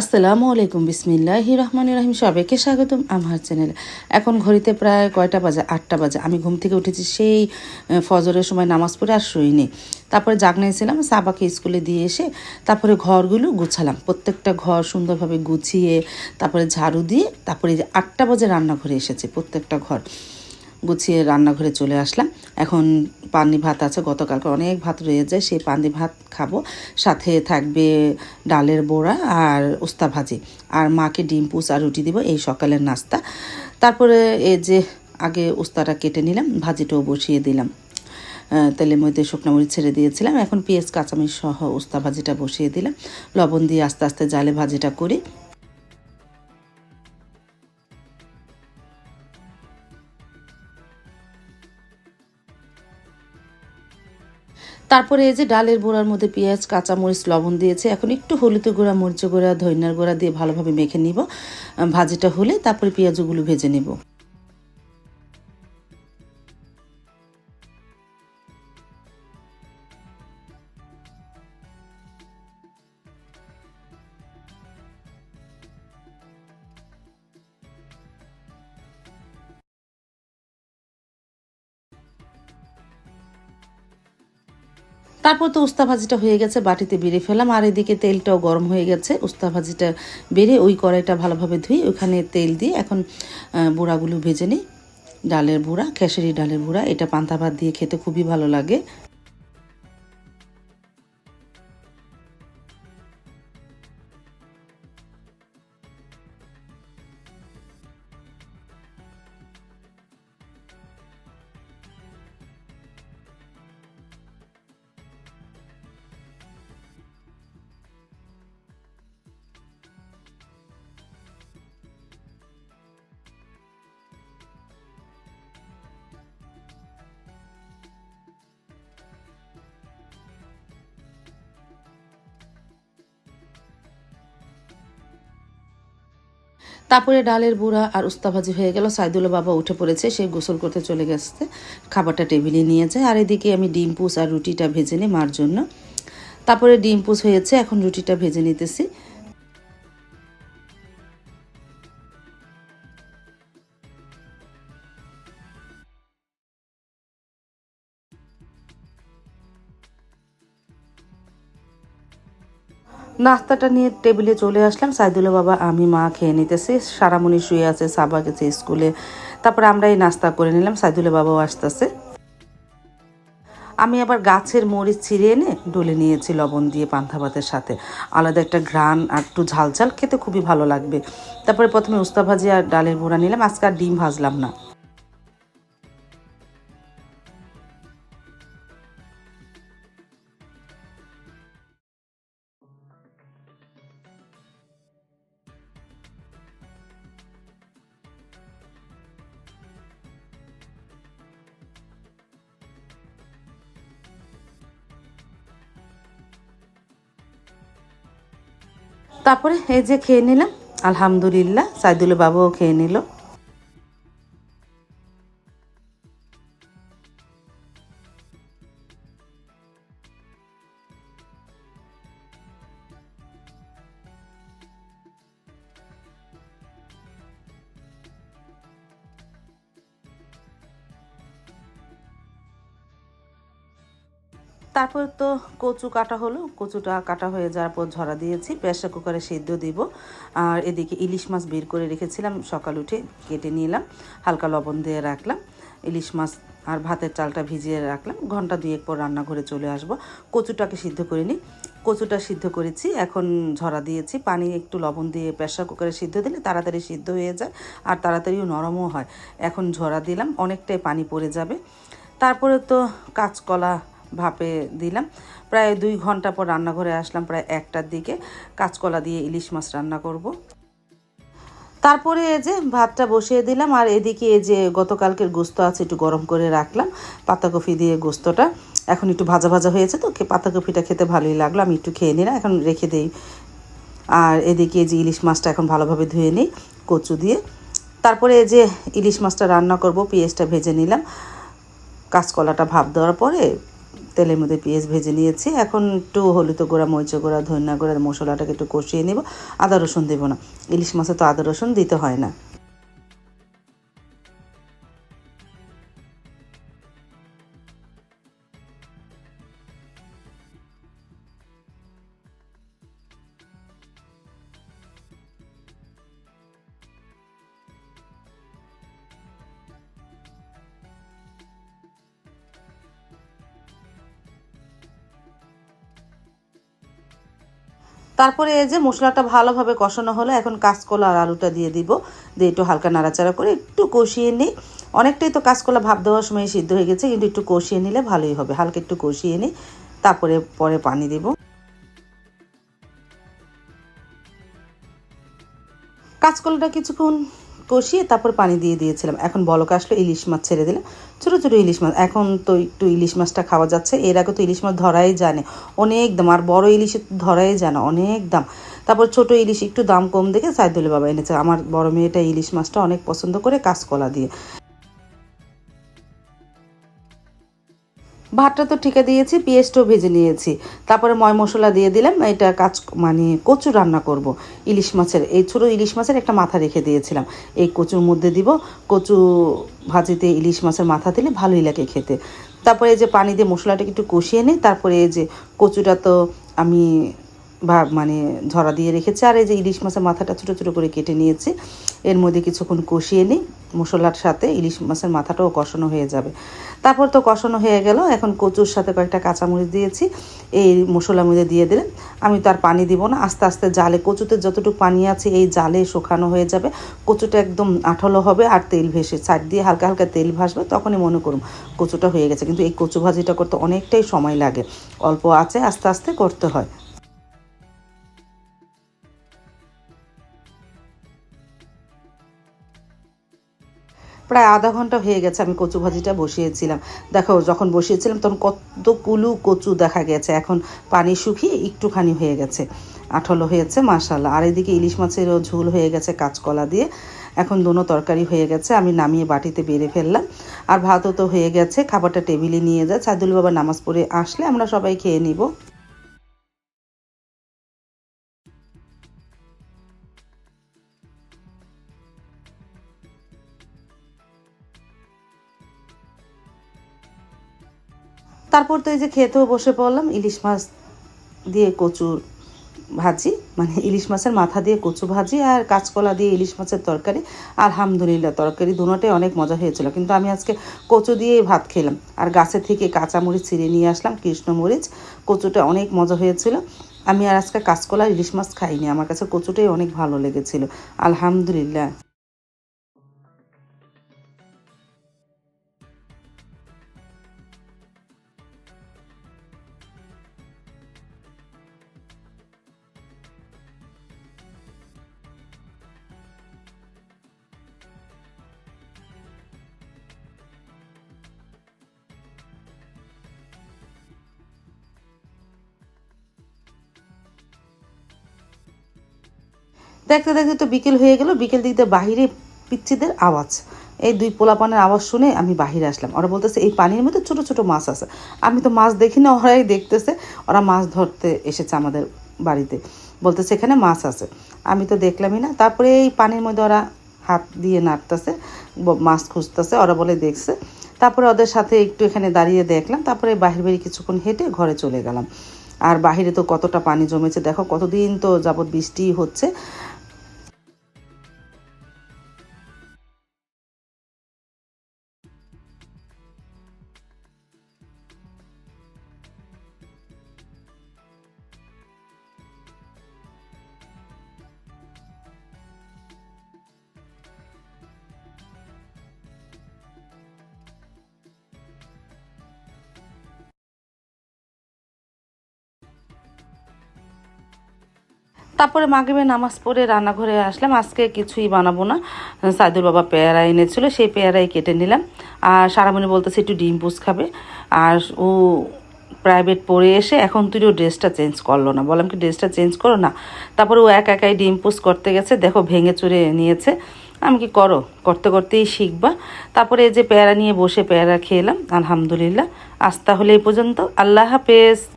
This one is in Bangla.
আসসালামু আলাইকুম বিসমিল্লাহি রহমান রহিম। সবাইকে স্বাগতম আমার চ্যানেলে। এখন ঘড়িতে প্রায় কয়টা বাজে? আটটা বাজে। আমি ঘুম থেকে উঠেছি সেই ফজরের সময় নামাজ পড়ে আর শুইনি। তারপরে জাগনাইছিলাম সাবাকে স্কুলে দিয়ে এসে তারপরে ঘরগুলো গুছালাম। প্রত্যেকটা ঘর সুন্দরভাবে গুছিয়ে তারপরে ঝাড়ু দিয়ে তারপরে আটটা বাজে রান্নাঘরে এসেছে প্রত্যেকটা ঘর। গুছিয়ে রান্নাঘরে চলে আসলাম। এখন পানি ভাত আছে, গতকালকে অনেক ভাত রয়ে যায়, সেই পানি ভাত খাব। সাথে থাকবে ডালের বড়া আর উস্তা ভাজি। আর মাকে ডিম পুষ আর রুটি দিব, এই সকালের নাস্তা। তারপরে এই যে আগে উস্তাটা কেটে নিলাম, ভাজিটাও বসিয়ে দিলাম। তেলের মধ্যে শুকনো মরিচ ছেড়ে দিয়েছিলাম। এখন পেঁয়াজ, কাঁচামরিচ সহ উস্তা ভাজিটা বসিয়ে দিলাম। লবণ দিয়ে আস্তে আস্তে জালে ভাজিটা করি। তারপরে এই যে ডালের বোড়ার মধ্যে পেঁয়াজ, কাঁচামরিচ, লবণ দিয়েছে। এখন একটু হলুদ গুঁড়া মরিচ গুঁড়া ধইনার গুঁড়া দিয়ে ভালোভাবে মেখে নিব। ভাজিটা হলে তারপরে পেঁয়াজগুলো ভেজে নেব। তারপর তো উস্তা ভাজিটা হয়ে গেছে, বাটিতে বেড়ে ফেলাম, আর এদিকে তেলটাও গরম হয়ে গেছে। উস্তা ভাজিটা বেড়ে ওই কড়াইটা ভালোভাবে ধুই ওখানে তেল দিয়ে এখন বুড়াগুলো ভেজে নিই। ডালের বুড়া খেসারি ডালের বুড়া, এটা পান্তা ভাত দিয়ে খেতে খুবই ভালো লাগে। তারপরে ডালের বুড়া আর উস্তাভাজি হয়ে গেল। সাইদুল্লা বাবা উঠে পড়েছে, সে গোসল করতে চলে গেছে। খাবারটা টেবিলে নিয়ে যায়। আর এদিকে আমি ডিম পুষ আর রুটিটা ভেজে নিই মার জন্য। তারপরে ডিম পুষ হয়েছে, এখন রুটিটা ভেজে নিতেছি। নাস্তাটা নিয়ে টেবিলে চলে আসলাম। সাইদুল্লা বাবা, আমি, মা খেয়ে নিতেছি। সারামণি শুয়ে আছে, সাবা গেছে স্কুলে। তারপরে আমরা এই নাস্তা করে নিলাম সাইদুল্লা বাবাও আসতেছে। আমি আবার গাছের মরিচ ছিঁড়ে এনে ডলে নিয়েছি লবণ দিয়ে পান্থা ভাতের সাথে। আলাদা একটা ঘ্রাণ আর একটু ঝাল ঝাল খেতে খুবই ভালো লাগবে। তারপরে প্রথমে উস্তা ভাজি আর ডালের বড়া নিলাম। আজকে আর ডিম ভাজলাম না। তারপরে এই যে খেয়ে নিলাম আলহামদুলিল্লাহ সাইদুল বাবুও খেয়ে নিল। তারপর তো কচু কাটা হলো, কচুটা কাটা হয়ে যাওয়ার পর ঝরা দিয়েছি, প্রেসার কুকারে সেদ্ধ দিব। আর এদিকে ইলিশ মাছ বের করে রেখেছিলাম, সকাল উঠে কেটে নিলাম, হালকা লবণ দিয়ে রাখলাম। ইলিশ মাছ আর ভাতের চালটা ভিজিয়ে রাখলাম, ঘণ্টা দুয়েক পর রান্নাঘরে চলে আসব। কচুটাকে সিদ্ধ করে নিই। কচুটা সিদ্ধ করেছি, এখন ঝরা দিয়েছি, পানি একটু লবণ দিয়ে প্রেসার কুকারে সিদ্ধ দিলে তাড়াতাড়ি সিদ্ধ হয়ে যায়, আর তাড়াতাড়িও নরমও হয়। এখন ঝরা দিলাম, অনেকটাই পানি পড়ে যাবে। তারপরে তো কাঁচকলা ভাপে দিলাম। প্রায় দুই ঘণ্টা পর রান্নাঘরে আসলাম প্রায় একটার দিকে। কাঁচকলা দিয়ে ইলিশ মাছ রান্না করব। তারপরে এই যে ভাতটা বসিয়ে দিলাম আর এদিকে এই যে গতকালকের গোস্ত আছে একটু গরম করে রাখলাম, পাতাকপি দিয়ে গোস্তটা। এখন একটু ভাজা ভাজা হয়েছে তো পাতাকপিটা খেতে ভালোই লাগল, আমি একটু খেয়ে নিলাম, এখন রেখে দিই। আর এদিকে যে ইলিশ মাছটা এখন ভালোভাবে ধুয়ে নিই, কচু দিয়ে। তারপরে এই যে ইলিশ মাছটা রান্না করব, পেঁয়াজটা ভেজে নিলাম। কাঁচকলাটা ভাপ দেওয়ার পরে তেলের মধ্যে পেঁয়াজ ভেজে নিয়েছি। এখন একটু হলুদ গুঁড়া, মরিচ গুঁড়া, ধনিয়া গুঁড়া, মশলাটাকে একটু কষিয়ে নেব। আদা রসুন দেবো না। ইলিশ মাছে তো আদা রসুন দিতে হয় না। তারপরে এই যে মশলাটা ভালোভাবে কষানো হলো, এখন কাঁচকলা আর আলুটা দিয়ে দিব। দিয়ে একটু হালকা নাড়াচাড়া করে একটু কষিয়ে নিই। অনেকটাই তো কাঁচকলা ভাব দেওয়ার সময় সিদ্ধ হয়ে গেছে, কিন্তু একটু কষিয়ে নিলে ভালোই হবে। হালকা একটু কষিয়ে নিই, তারপরে পরে পানি দেবো। কাঁচকলাটা কিছুক্ষণ কষিয়ে তারপর পানি দিয়ে দিয়েছিলাম। এখন বলক আসলো, ইলিশ মাছ ছেড়ে দিলাম। ছোটো ছোটো ইলিশ মাছ। এখন তো একটু ইলিশ মাছটা খাওয়া যাচ্ছে। এর আগে তো ইলিশ মাছ ধরাই জানে। অনেক দাম। আর বড় ইলিশে তো ধরাই জানে। অনেক দাম। তারপর ছোট ইলিশ একটু দাম কম দেখে সাইদুল বাবা এনেছে। আমার বড় মেয়েটা ইলিশ মাছটা অনেক পছন্দ করে কাঁচকলা দিয়ে। ভাতটা তো ঠিকা দিয়েছি, পেঁয়াজটাও ভেজে নিয়েছি। তারপরে ময় মশলা দিয়ে দিলাম, এটা কাজ মানে কচু রান্না করব। ইলিশ মাছের, এই ছোটো ইলিশ মাছের একটা মাথা রেখে দিয়েছিলাম। এই কচুর মধ্যে দিব কচু ভাজিতে ইলিশ মাছের মাথা দিলে ভালোই লাগে খেতে। তারপরে এই যে পানি দিয়ে মশলাটা একটু কষিয়ে নিই, তারপরে এই যে কচুটা তো আমি বা মানে ঝরা দিয়ে রেখেছি। আর এই যে ইলিশ মাছের মাথাটা ছোটো ছোটো করে কেটে নিয়েছি, এর মধ্যে কিছুক্ষণ কষিয়ে নিই। মশলার সাথে ইলিশ মাছের মাথাটাও কষানো হয়ে যাবে। তারপর তো কষানো হয়ে গেল। এখন কচুর সাথে কয়েকটা কাঁচামরিচ দিয়েছি। এই মশলার মধ্যে দিয়ে দিলেন আমি তো আর পানি দিব না। আস্তে আস্তে জালে, কচুতে যতটুকু পানি আছে এই জালে শুকানো হয়ে যাবে। কচুটা একদম আঠালো হবে আর তেল ভেসে সাইড দিয়ে হালকা হালকা তেল ভাসবে, তখনই মনে করুন কচুটা হয়ে গেছে। কিন্তু এই কচু ভাজিটা করতে অনেকটাই সময় লাগে। অল্প আছে, আস্তে আস্তে করতে হয়। প্রায় আধা ঘণ্টা হয়ে গেছে আমি কচু ভাজিটা বসিয়েছিলাম। দেখো, যখন বসিয়েছিলাম তখন কত কুলু কচু দেখা গেছে। এখন পানি শুকিয়ে একটুখানি হয়ে গেছে। আঠলো হয়েছে মাশাল্লাহ আর এদিকে ইলিশ মাছেরও ঝোল হয়ে গেছে কাঁচকলা দিয়ে। এখন দুনো তরকারি হয়ে গেছে, আমি নামিয়ে বাটিতে বেড়ে ফেললাম। আর ভাতও তো হয়ে গেছে, খাবারটা টেবিলে নিয়ে যায় সাইদুল বাবা নামাজ পড়ে আসলে আমরা সবাই খেয়ে নিব। তারপর তো এই যে খেতেও বসে পড়লাম, ইলিশ মাছ দিয়ে কচুর ভাজি মানে ইলিশ মাছের মাথা দিয়ে কচু ভাজি আর কাঁচকলা দিয়ে ইলিশ মাছের তরকারি আর আলহামদুলিল্লাহ তরকারি দুটোটাই অনেক মজা হয়েছিল। কিন্তু আমি আজকে কচু দিয়েই ভাত খেলাম। আর গাছে থেকে কাঁচামরিচ ছিঁড়ে নিয়ে আসলাম, কৃষ্ণমরিচ, কচুটা অনেক মজা হয়েছিল। আমি আর আজকে কাঁচকলা ইলিশ মাছ খাইনি, আমার কাছে কচুটাই অনেক ভালো লেগেছিল। আলহামদুলিল্লাহ। দেখতে দেখতে তো বিকেল হয়ে গেল, বিকেল দিক দিয়ে বাহিরে পিচ্ছিদের আওয়াজ। এই দুই পোলাপানের আওয়াজ শুনে আমি বাহিরে আসলাম। ওরা বলতেছে, এই পানির মধ্যে ছোট ছোট মাছ আছে। আমি তো মাছ দেখি না, ওরাই দেখতেছে। ওরা মাছ ধরতে এসেছে আমাদের বাড়িতে। বলতেছে, এখানে মাছ আছে। আমি তো দেখলামই না। তারপরে এই পানির মধ্যে ওরা হাত দিয়ে নাড়তেছে মাছ খুঁজতেছে। ওরা বলে, দেখছে। তারপরে ওদের সাথে একটু এখানে দাঁড়িয়ে দেখলাম। তারপরে বাহির বাড়ি কিছুক্ষণ হেঁটে ঘরে চলে গেলাম। আর বাহিরে তো কতটা পানি জমেছে, দেখো, কতদিন তো যাবৎ বৃষ্টি হচ্ছে। তারপরে মাগরিবে নামাজ পড়ে রান্নাঘরে আসলাম। আজকে কিছুই বানাবো না। সাইদুল বাবা পেয়ারা এনেছিল, সেই পেয়ারাই কেটে নিলাম। আর সারামণি বলতেছে, একটু ডিম পুষ খাবে। আর ও প্রাইভেট পড়ে এসে এখন তুইও ড্রেসটা চেঞ্জ করল না। বললাম কি, ড্রেসটা চেঞ্জ করো না। তারপরে ও একা একাই ডিম পুষ করতে গেছে। দেখো, ভেঙে চুরে নিয়েছে। আমি কি করো? করতে করতেই শিখবা। তারপরে এই যে পেয়ারা নিয়ে বসে পেয়ারা খেলাম, আলহামদুলিল্লাহ। আজ তাহলে এই পর্যন্ত। আল্লাহ হাফেজ।